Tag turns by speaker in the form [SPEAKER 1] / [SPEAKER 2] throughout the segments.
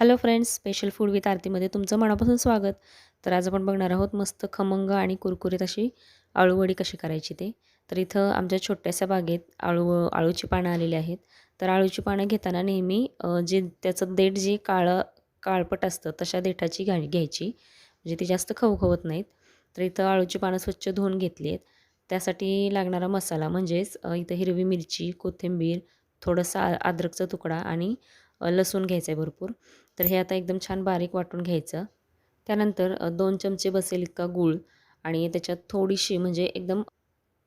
[SPEAKER 1] Hello friends special food with आरतीमध्ये तुमचं मनापासून स्वागत. तर आज आपण बघणार आहोत मस्त खमंग आणि कुरकुरीत अशी आळूवडी कशी करायची ते. तर इथं आमच्या छोट्याशा बागेत आळू आळूची पानं आलेली आहेत. तर आळूची पानं घेताना नेहमी जे त्याचं देठ जे काळं काळपट असतं तशा देठाची घ्या घ्यायची. म्हणजे ती जास्त खवखवत नाहीत. तर इथं आळूची पानं स्वच्छ धुवून घेतली आहेत. त्यासाठी लागणारा मसाला म्हणजेच इथं हिरवी मिरची कोथिंबीर थोडंसं आ अद्रकचा तुकडा आणि लसूण घ्यायचं आहे भरपूर. तर हे आता एकदम छान बारीक वाटून घ्यायचं. त्यानंतर दोन चमचे बसेल इतका गूळ आणि त्याच्यात थोडीशी म्हणजे एकदम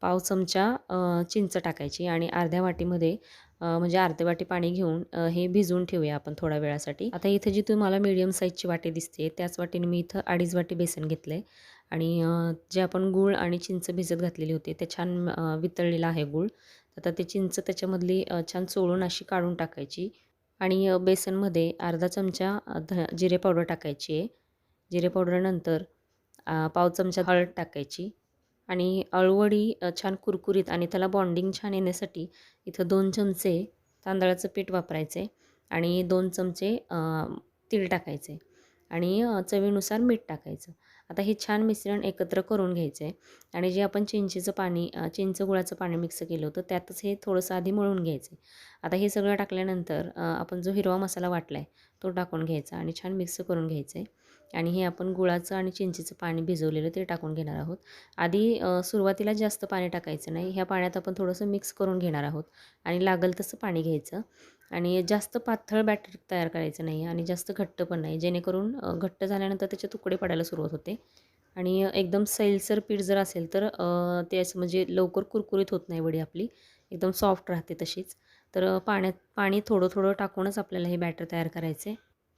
[SPEAKER 1] पाव चमचा चिंच टाकायची आणि अर्ध्या वाटीमध्ये म्हणजे अर्ध्या वाटी पाणी घेऊन हे भिजवून ठेवूया आपण थोड्या वेळासाठी. आता इथं जी तुम्हाला मीडियम साईजची वाटी दिसते त्याच वाटीने मी इथं अडीच वाटी बेसन घेतलं आहे आणि जे आपण गूळ आणि चिंच भिजत घातलेली होती ते छान वितळलेलं आहे गूळ. आता ते चिंच त्याच्यामधली छान चोळून अशी काढून टाकायची. आणि बेसनमध्ये अर्धा चमचा ध जिरे पावडर टाकायची आहे. जिरे पावडरनंतर पाव चमचा हळद टाकायची आणि अळवडी छान कुरकुरीत आणि त्याला बॉन्डिंग छान येण्यासाठी इथं दोन चमचे तांदळाचं पीठ वापरायचे आणि दोन चमचे तीळ टाकायचे आणि चवीनुसार मीठ टाकायचं. आता हे छान मिश्रण एकत्र करून घ्यायचं आहे आणि जे आपण चिंचेचं पाणी चिंच गुळाचं पाणी मिक्स केलं होतं त्यातच हे थोडंसं आधी मळून घ्यायचं आहे आता हे सगळं टाकल्यानंतर आपण जो हिरवा मसाला वाटला आहे तो टाकून घ्यायचा आणि छान मिक्स करून घ्यायचं आहे आणि हे आपण गुळाचं आणि चिंचेचं पाणी भिजवलेलं ते टाकून घेणार आहोत. आधी सुरुवातीला जास्त पाणी टाकायचं नाही. ह्या पाण्यात आपण थोडंसं मिक्स करून घेणार आहोत. आणि लागल तसं पाणी घ्यायचं. आणि जास्त पातळ बॅटर तयार करायचं नाही आणि जास्त घट्ट पण नाही. जेणेकरून घट्ट झाल्यानंतर त्याचे तुकडे पडायला सुरुवात होते. आणि एकदम सैलसर पीठ जर असेल तर ते असं म्हणजे लवकर कुरकुरीत होत नाही वडी आपली. एकदम सॉफ्ट राहते तशीच. तर पाण्यात पाणी थोडं थोडं टाकूनच आपल्याला हे बॅटर तयार करायचे.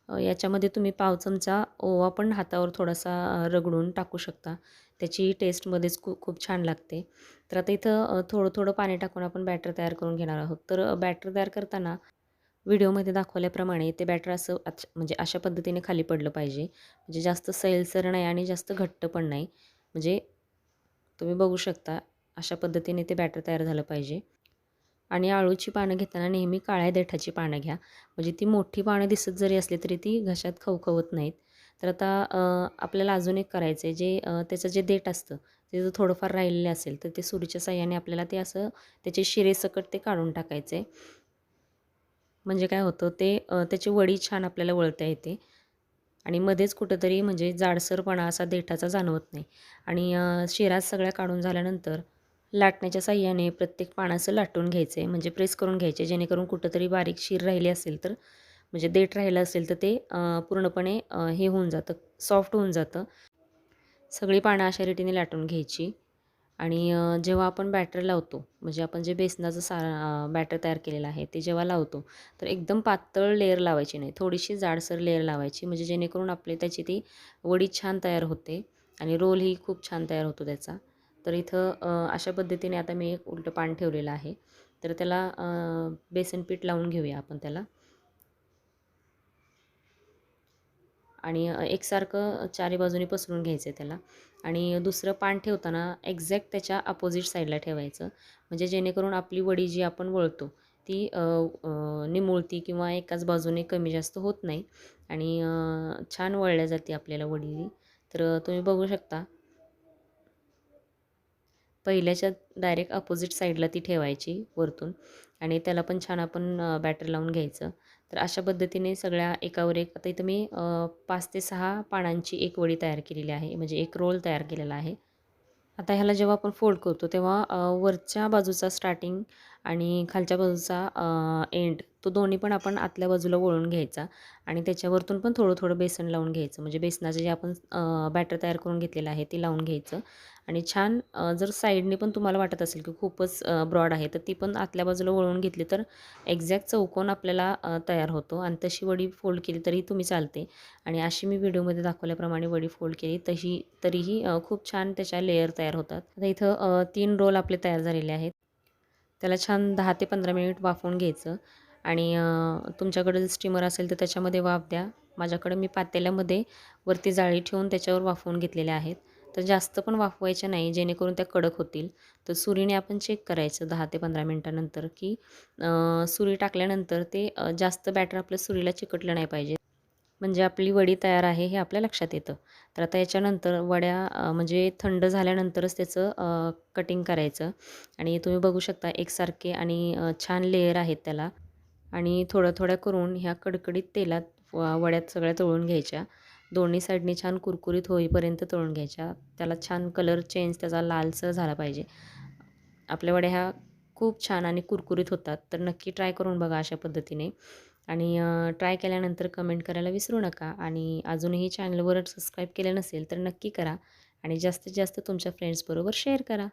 [SPEAKER 1] याच्यामध्ये तुम्ही पाव चमचा ओवा पण हातावर थोडासा रगडून टाकू शकता. त्याची टेस्टमध्येच खूप खूप छान लागते. तर आता इथं थोडं थोडं पाणी टाकून आपण बॅटर तयार करून घेणार आहोत. तर बॅटर तयार करताना व्हिडिओमध्ये दाखवल्याप्रमाणे ते बॅटर असं अच्छ म्हणजे अशा पद्धतीने खाली पडलं पाहिजे. म्हणजे जास्त सैलसर नाही आणि जास्त घट्ट पण नाही. म्हणजे तुम्ही बघू शकता अशा पद्धतीने ते बॅटर तयार झालं पाहिजे. आणि आळूची पानं घेताना नेहमी काळ्या देठाची पानं घ्या. म्हणजे ती मोठी पानं दिसत जरी असली तरी ती घशात खवखवत नाहीत. तर आता आपल्याला अजून एक करायचं आहे जे त्याचं जे देठ असतं ते जर थोडंफार राहिलेलं असेल तर ते सुरीच्या साह्याने आपल्याला ते असं त्याचे शिरेसकट ते काढून टाकायचे म्हणजे काय होतं ते त्याचे त्याची वडी छान आपल्याला वळता येते. आणि मध्येच कुठंतरी म्हणजे जाडसरपणा असा देठाचा जाणवत नाही. आणि शिरात शिरा सगळ्या काढून झाल्यानंतर लाटण्याच्या साह्याने प्रत्येक पानाचं लाटून घ्यायचं आहे म्हणजे प्रेस करून घ्यायचे जेणेकरून कुठंतरी बारीक शीर राहिली असेल तर म्हणजे देठ राहिलं असेल तर ते पूर्णपणे हे होऊन जातं सॉफ्ट होऊन जातं. सगळी पानं अशा रीतीने लाटून घ्यायची. आणि जेव्हा आपण बॅटर लावतो म्हणजे आपण जे बेसनाचं सा बॅटर तयार केलेलं आहे ते जेव्हा लावतो तर एकदम पातळ लेअर लावायची नाही. थोडीशी जाडसर लेअर लावायची म्हणजे जेणेकरून आपले त्याची ती वडी छान तयार होते आणि रोलही खूप छान तयार होतो त्याचा. तर इथं अशा पद्धतीने आता मी एक उलटं पान ठेवलेलं आहे. तर त्याला बेसन पीठ लावून घेऊया आपण त्याला. आणि एकसारखं चारी बाजूनी पसरून घ्यायचं आहे त्याला. आणि दुसरं पान ठेवताना एक्झॅक्ट त्याच्या अपोजिट साईडला ठेवायचं. म्हणजे जेणेकरून आपली वडी जी आपण वळतो ती निमुळती किंवा एकाच बाजूने कमी जास्त होत नाही. आणि छान वळल्या जाते आपल्याला वडी तर तुम्ही बघू शकता. पहिल्याच्या डायरेक्ट अपोजिट साईडला ती ठेवायची वरतून. आणि त्याला पण छान आपण बॅटर लावून घ्यायचं. तर अशा पद्धतीने सगळ्या एकावर एक आता इथं मी पाच ते सहा पानांची एक वडी तयार केलेली आहे म्हणजे एक रोल तयार केलेला आहे. आता ह्याला जेव्हा आपण फोल्ड करतो तेव्हा वरच्या बाजूचा स्टार्टिंग आणि खालच्या बाजूचा एंड तो दोन्ही पण आपण आतल्या बाजूला वळून घ्यायचा आणि त्याच्यावरतून पण थोडं थोडं बेसन लावून घ्यायचं. म्हणजे बेसनाचं जे आपण बॅटर तयार करून घेतलेलं आहे ते लावून घ्यायचं. आणि छान जर साईडने पण तुम्हाला वाटत असेल की खूपच ब्रॉड आहे तर ती पण आतल्या बाजूला वळून घेतली तर एक्झॅक्ट चौकोन आपल्याला तयार होतो. आणि तशी वडी फोल्ड केली तरी तुम्ही चालते. आणि अशी मी व्हिडिओमध्ये दाखवल्याप्रमाणे वडी फोल्ड केली तशी तरीही खूप छान त्याच्या लेअर तयार होतात. आता इथं तीन रोल आपले तयार झालेले आहेत. त्याला छान दहा ते पंधरा मिनिट वाफवून घ्यायचं. आणि तुमच्याकडं तुमच्याकडे जर स्टीमर असेल तर त्याच्यामध्ये वाफ द्या. माझ्याकडे मी पातेल्यामध्ये वरती जाळी ठेवून त्याच्यावर वाफवून घेतलेल्या आहेत. तर जास्त पण वाफवायच्या नाही जेणेकरून त्या कडक होतील. तर सुरीने आपण चेक करायचं दहा ते पंधरा मिनटानंतर की सुरी टाकल्यानंतर ते जास्त बॅटर आपलं सुरीला चिकटलं नाही पाहिजे. म्हणजे आपली वडी तयार आहे हे आपल्या लक्षात येतं. तर आता याच्यानंतर वड्या म्हणजे थंड झाल्यानंतरच त्याचं कटिंग करायचं. आणि तुम्ही बघू शकता एकसारखे आणि छान लेयर आहेत त्याला. आणि थोड्या थोड्या करून ह्या कडकडीत तेलात व- वड्यात सगळ्या तळून घ्यायच्या. दोन्ही साईडने छान कुरकुरीत होईपर्यंत तळून घ्यायच्या. त्याला छान कलर चेंज त्याचा लालसर झाला पाहिजे. आपल्या वड्या ह्या खूप छान आणि कुरकुरीत होतात. तर नक्की ट्राय करून बघा अशा पद्धतीने. आणि ट्राय केल्यानंतर कमेंट करायला विसरू नका. आणि अजूनही चॅनलवर सबस्क्राईब केलं नसेल तर नक्की करा. आणि जास्तीत जास्त तुमच्या फ्रेंड्सबरोबर शेअर करा.